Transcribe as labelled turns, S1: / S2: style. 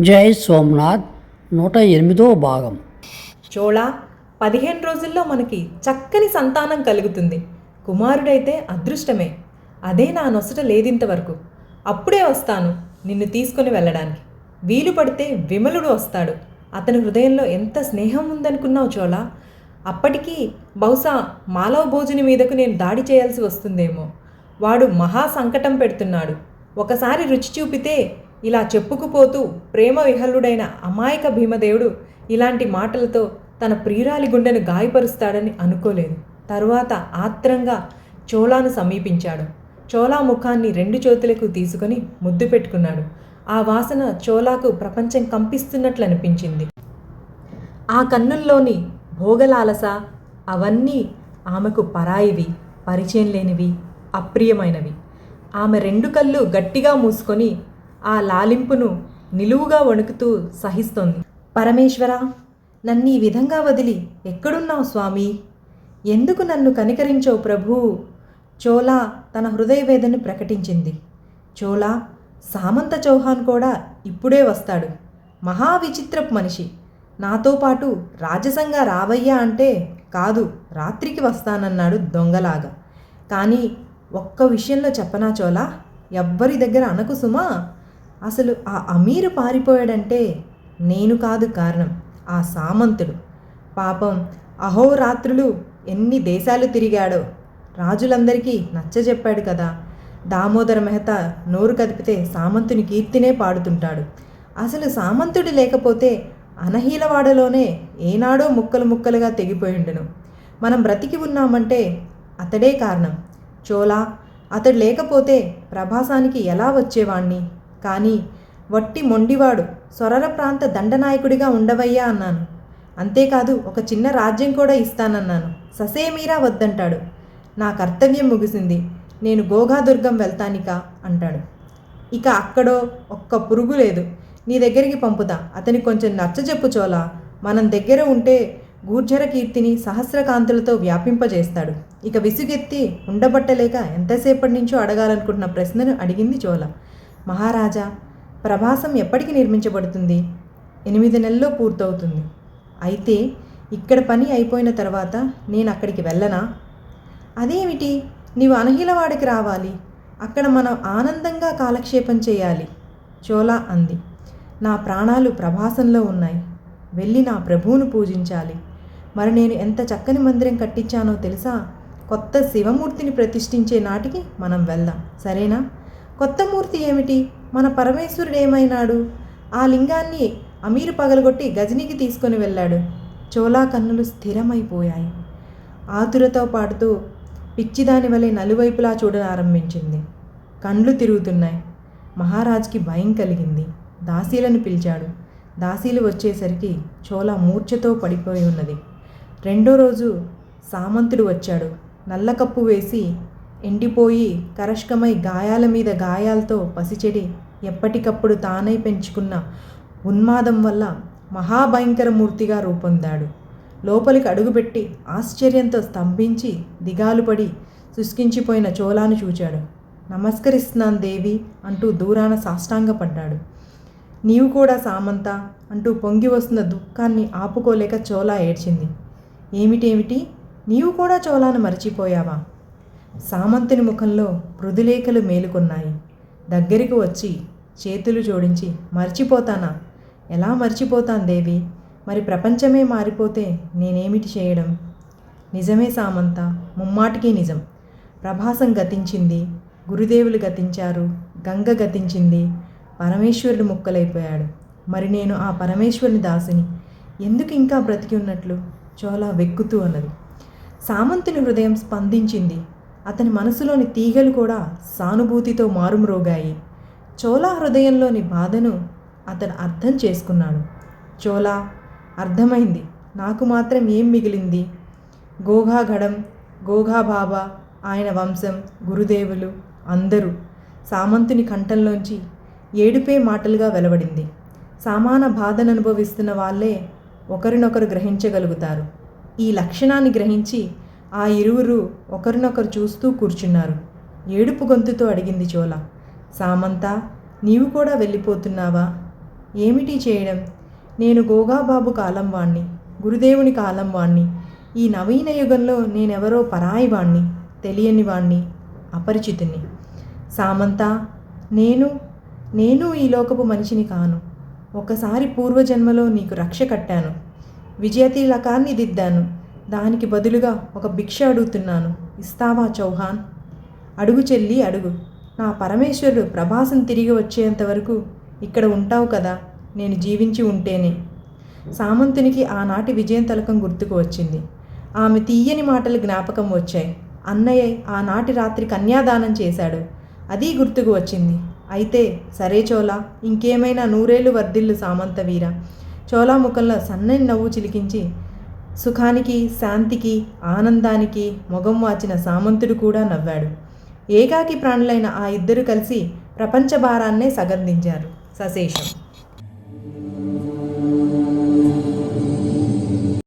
S1: జై సోమనాథ్ నూట ఎనిమిదో భాగం.
S2: చోళ పదిహేను రోజుల్లో మనకి చక్కని సంతానం కలుగుతుంది. కుమారుడైతే అదృష్టమే. అదే నా నొసట లేదింతవరకు. అప్పుడే వస్తాను నిన్ను తీసుకుని వెళ్ళడానికి. వీలు పడితే విమలుడు వస్తాడు. అతని హృదయంలో ఎంత స్నేహం ఉందనుకున్నావు చోళ? అప్పటికీ బహుశా మాలవ భోజుని మీదకు నేను దాడి చేయాల్సి వస్తుందేమో. వాడు మహా సంకటం పెడుతున్నాడు. ఒకసారి రుచి చూపితే ఇలా చెప్పుకుపోతూ ప్రేమ విహల్లుడైన అమాయక భీమదేవుడు ఇలాంటి మాటలతో తన ప్రియురాలి గుండెను గాయపరుస్తాడని అనుకోలేదు. తరువాత ఆత్రంగా చోళాను సమీపించాడు. చోళా ముఖాన్ని రెండు చేతులకు తీసుకొని ముద్దు పెట్టుకున్నాడు. ఆ వాసన చోళాకు ప్రపంచం కంపిస్తున్నట్లు అనిపించింది ఆ కన్నుల్లోని భోగలాలస అవన్నీ ఆమెకు పరాయివి పరిచయం లేనివి అప్రియమైనవి. ఆమె రెండు కళ్ళు గట్టిగా మూసుకొని ఆ లాలింపును నిలువుగా వణుకుతూ సహిస్తోంది. పరమేశ్వర నన్ను ఈ విధంగా వదిలి ఎక్కడున్నావు స్వామి? ఎందుకు నన్ను కనికరించవు ప్రభూ? చోలా తన హృదయవేదను ప్రకటించింది. చోలా సామంత చౌహాన్ కూడా ఇప్పుడే వస్తాడు. మహా విచిత్రపు మనిషి. నాతో పాటు రాజసంగా రావయ్యా అంటే కాదు రాత్రికి వస్తానన్నాడు దొంగలాగా. కానీ ఒక్క విషయంలో చెప్పనా చోలా ఎవ్వరి దగ్గర అనకు సుమా? అసలు ఆ అమీరు పారిపోయాడంటే నేను కాదు కారణం ఆ సామంతుడు. పాపం అహోరాత్రులు ఎన్ని దేశాలు తిరిగాడో రాజులందరికీ నచ్చజెప్పాడు కదా. దామోదర మెహతా నోరు కదిపితే సామంతుని కీర్తినే పాడుతుంటాడు. అసలు సామంతుడు లేకపోతే అనహీలవాడలోనే ఏనాడో ముక్కలు ముక్కలుగా తెగిపోయిండును. మనం బ్రతికి ఉన్నామంటే అతడే కారణం. చోలా అతడు లేకపోతే ప్రభాసానికి ఎలా వచ్చేవాణ్ణి? కానీ వట్టి మొండివాడు సొరర ప్రాంత దండనాయకుడిగా ఉండవయ్యా అన్నాను. అంతేకాదు ఒక చిన్న రాజ్యం కూడా ఇస్తానన్నాను. ససేమీరా వద్దంటాడు. నా కర్తవ్యం ముగిసింది. నేను గోగాదుర్గం వెళ్తానికా అంటాడు. ఇక అక్కడో ఒక్క పురుగు లేదు. నీ దగ్గరికి పంపుతా. అతని కొంచెం నచ్చజెప్పు చోలా మనం దగ్గర ఉంటే గూర్జర కీర్తిని సహస్రకాంతులతో వ్యాపింపజేస్తాడు. ఇక విసుగెత్తి ఉండబట్టలేక ఎంతసేపటి నుంచో అడగాలనుకుంటున్న ప్రశ్నను అడిగింది చోళ. మహారాజా ప్రభాసం ఎప్పటికి నిర్మించబడుతుంది? ఎనిమిది నెలల్లో పూర్తవుతుంది. అయితే ఇక్కడ పని అయిపోయిన తర్వాత నేను అక్కడికి వెళ్ళనా? అదేమిటి? నీవు అనహిలవాడికి రావాలి. అక్కడ మనం ఆనందంగా కాలక్షేపం చేయాలి. చోలా అంది. నా ప్రాణాలు ప్రభాసంలో ఉన్నాయి. వెళ్ళి నా ప్రభువును పూజించాలి. మరి నేను ఎంత చక్కని మందిరం కట్టించానో తెలుసా? కొత్త శివమూర్తిని ప్రతిష్ఠించే నాటికి మనం వెళ్దాం. సరేనా? కొత్త మూర్తి ఏమిటి? మన పరమేశ్వరుడు ఏమైనాడు ఆ లింగాన్ని అమీరు పగలగొట్టి గజనికి తీసుకొని వెళ్ళాడు. చోలా కన్నులు స్థిరమైపోయాయి. ఆతురతో పాడుతూ పిచ్చిదాని వలె నలువైపులా చూడనారంభించింది కండ్లు తిరుగుతున్నాయి. మహారాజ్కి భయం కలిగింది. దాసీలను పిలిచాడు. దాసీలు వచ్చేసరికి చోలా మూర్ఛతో పడిపోయి ఉన్నది. రెండో రోజు సామంతుడు వచ్చాడు. నల్ల కప్పు వేసి ఎండిపోయి కరష్కమై గాయాల మీద గాయాలతో పసిచెడి ఎప్పటికప్పుడు తానై పెంచుకున్న ఉన్మాదం వల్ల మహాభయంకర మూర్తిగా రూపొందాడు. లోపలికి అడుగుపెట్టి ఆశ్చర్యంతో స్తంభించి దిగాలుపడి శుష్కించిపోయిన చోళాను చూచాడు. నమస్కరిస్తున్నాను దేవి అంటూ దూరాన సాష్టాంగపడ్డాడు. నీవు కూడా సామంత అంటూ పొంగి వస్తున్న దుఃఖాన్ని ఆపుకోలేక చోలా ఏడ్చింది. ఏమిటేమిటి? నీవు కూడా చోలాను మర్చిపోయావా? సామంతుని ముఖంలో మృదులేఖలు మేలుకొన్నాయి. దగ్గరికి వచ్చి చేతులు జోడించి మర్చిపోతానా? ఎలా మర్చిపోతాను దేవి? మరి ప్రపంచమే మారిపోతే నేనేమిటి చేయడం? నిజమే సామంత ముమ్మాటికి నిజం. ప్రభాసం గతించింది గురుదేవులు గతించారు గంగ గతించింది పరమేశ్వరుడు ముక్కలైపోయాడు. మరి నేను ఆ పరమేశ్వరుని దాసిని ఎందుకు ఇంకా బ్రతికి ఉన్నట్లు? చోలా వెక్కుతూ అన్నది. సామంతుని హృదయం స్పందించింది అతని మనసులోని తీగలు కూడా సానుభూతితో మారుమ్రోగాయి. చోలా హృదయంలోని బాధను అతను అర్థం చేసుకున్నాడు. చోలా అర్థమైంది. నాకు మాత్రం ఏం మిగిలింది? గోఘా గడం గోఘా బాబా ఆయన వంశం గురుదేవులు అందరూ సామంతుని కంఠంలోంచి ఏడుపే మాటలుగా వెలువడింది. సామాన బాధను అనుభవిస్తున్న వాళ్ళే ఒకరినొకరు గ్రహించగలుగుతారు. ఈ లక్షణాన్ని గ్రహించి ఆ ఇరువురు ఒకరినొకరు చూస్తూ కూర్చున్నారు. ఏడుపు గొంతుతో అడిగింది చోళ. సామంత నీవు కూడా వెళ్ళిపోతున్నావా? ఏమిటి చేయడం? నేను గోగాబాబు కాలం వాణ్ణి గురుదేవుని కాలం వాణ్ణి ఈ నవీన యుగంలో నేనెవరో పరాయి వాణ్ణి తెలియని వాణ్ణి అపరిచితుని సామంత నేను నేను ఈ లోకపు మనిషిని కాను. ఒకసారి పూర్వజన్మలో నీకు రక్ష కట్టాను. విజయతిలకాన్ని దిద్దాను. దానికి బదులుగా ఒక భిక్ష అడుగుతున్నాను. ఇస్తావా చౌహాన్? అడుగు చెల్లి అడుగు. నా పరమేశ్వరుడు ప్రభాసం తిరిగి వచ్చేంత వరకు ఇక్కడ ఉంటావు కదా నేను జీవించి ఉంటేనే. సామంతునికి ఆనాటి విజయం తలకం గుర్తుకు వచ్చింది. ఆమె తీయని మాటలు జ్ఞాపకం వచ్చాయి. అన్నయ్య ఆనాటి రాత్రి కన్యాదానం చేశాడు. అది గుర్తుకు వచ్చింది. అయితే సరే చోలా ఇంకేమైనా నూరేళ్ళు వర్ధిల్లు సామంత వీర. చోలా ముఖంలో సన్నని నవ్వు చిలికించి సుఖానికి శాంతికి ఆనందానికి మొగం వాచిన సామంతుడు కూడా నవ్వాడు. ఏకాకి ప్రాణులైన ఆ ఇద్దరు కలిసి ప్రపంచ భారాన్నే సగర్దించారు సశేషం.